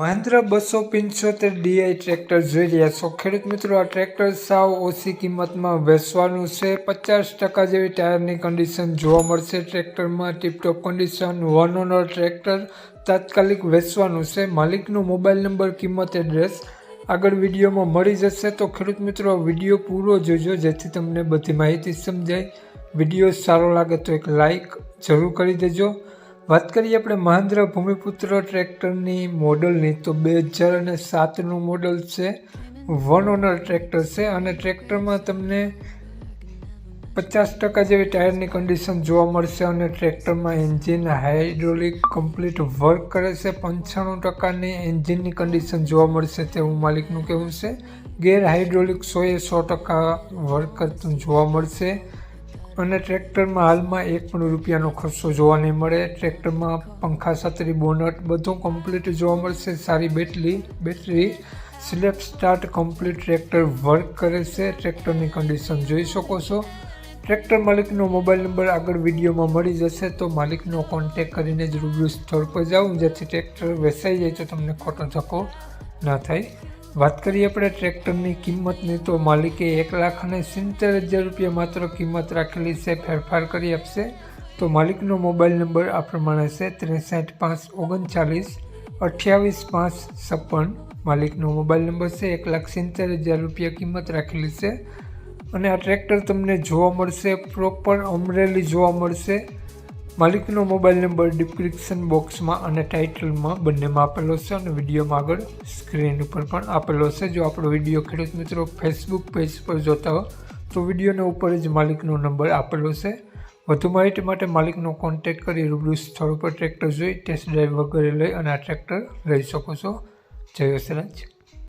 મહેન્દ્ર બસો પંચોતેર D I tractor જોઈ રહ્યા છો. ખેડૂત મિત્રો, આ ટ્રેક્ટર સાવ ઓછી કિંમતમાં વેચવાનું છે. પચાસ ટકા જેવી ટાયરની કન્ડિશન જોવા મળશે. ટ્રેક્ટરમાં tiptop condition one owner tractor તાત્કાલિક વેચવાનું છે. માલિકનો મોબાઈલ નંબર કિંમત એડ્રેસ આગળ વિડીયોમાં મળી જશે. તો ખેડૂત મિત્રો વીડિયો પૂરો જોજો, જેથી તમને બધી માહિતી સમજાય. વીડિયો સારો લાગે તો એક લાઈક જરૂર કરી દેજો. વાત કરીએ આપણે મહેન્દ્ર ભૂમિપુત્ર ટ્રેક્ટરની મોડલની, તો બે હજાર અને સાતનું મોડલ છે, વન ઓનર ટ્રેક્ટર છે, અને ટ્રેક્ટરમાં તમને પચાસ ટકા જેવી ટાયરની કન્ડિશન જોવા મળશે અને ટ્રેક્ટરમાં એન્જિન હાઇડ્રોલિક કમ્પ્લીટ વર્ક કરે છે. પંચાણું ટકાની એન્જિનની કન્ડિશન જોવા મળશે તેવું માલિકનું કહેવું છે. ગેર હાઇડ્રોલિક સોએ સો ટકા વર્ક કરતું જોવા મળશે. અને ટ્રેક્ટરમાં હાલમાં એક પણ રૂપિયાનો ખર્ચો જોવા નહીં મળે. ટ્રેક્ટરમાં પંખા, છત્રી, બોનટ બધું કમ્પ્લીટ જોવા મળશે. સારી battery battery self start complete tractor work કરે છે. ટ્રેક્ટરની કન્ડિશન જોઈ શકો છો. ટ્રેક્ટર માલિકનો મોબાઈલ નંબર આગળ વિડીયોમાં મળી જશે, તો માલિકનો કોન્ટેક કરીને જ રૂબરૂ સ્થળ પર જાઉં જેથી ટ્રેક્ટર વેચાઈ જાય તો તમને ખોટો ધક્કો ના થાય. વાત કરીએ આપણે ટ્રેક્ટરની કિંમતની, તો માલિકે એક લાખ અને સિત્તેર હજાર રૂપિયા માત્ર કિંમત રાખેલી છે, ફેરફાર કરી આપશે. તો માલિકનો મોબાઈલ નંબર આ પ્રમાણે છે, ત્રેસઠ પાંચ ઓગણચાલીસ અઠ્યાવીસ પાંચ છપ્પન. માલિકનો મોબાઈલ નંબર છે, એક લાખ સિત્તેર હજાર રૂપિયા કિંમત રાખેલી છે. અને આ ટ્રેક્ટર તમને જોવા મળશે, પ્રોપર અમરેલી જોવા મળશે. માલિકનો મોબાઈલ નંબર ડિસ્ક્રિપ્શન બોક્સમાં અને ટાઇટલમાં બંનેમાં આપેલો છે અને વિડીયોમાં આગળ સ્ક્રીન ઉપર પણ આપેલો છે. જો આપણો વીડિયો ખેડૂત મિત્રો ફેસબુક પેજ પર જોતા હો, તો વિડીયોના ઉપર જ માલિકનો નંબર આપેલો છે. વધુ માહિતી માટે માલિકનો કોન્ટેક્ટ કરી રૂબરૂ સ્થળ ઉપર ટ્રેક્ટર જોઈ ટેસ્ટ ડ્રાઈવ વગેરે લઈ અને આ ટ્રેક્ટર લઈ શકો છો. જય વસરાજ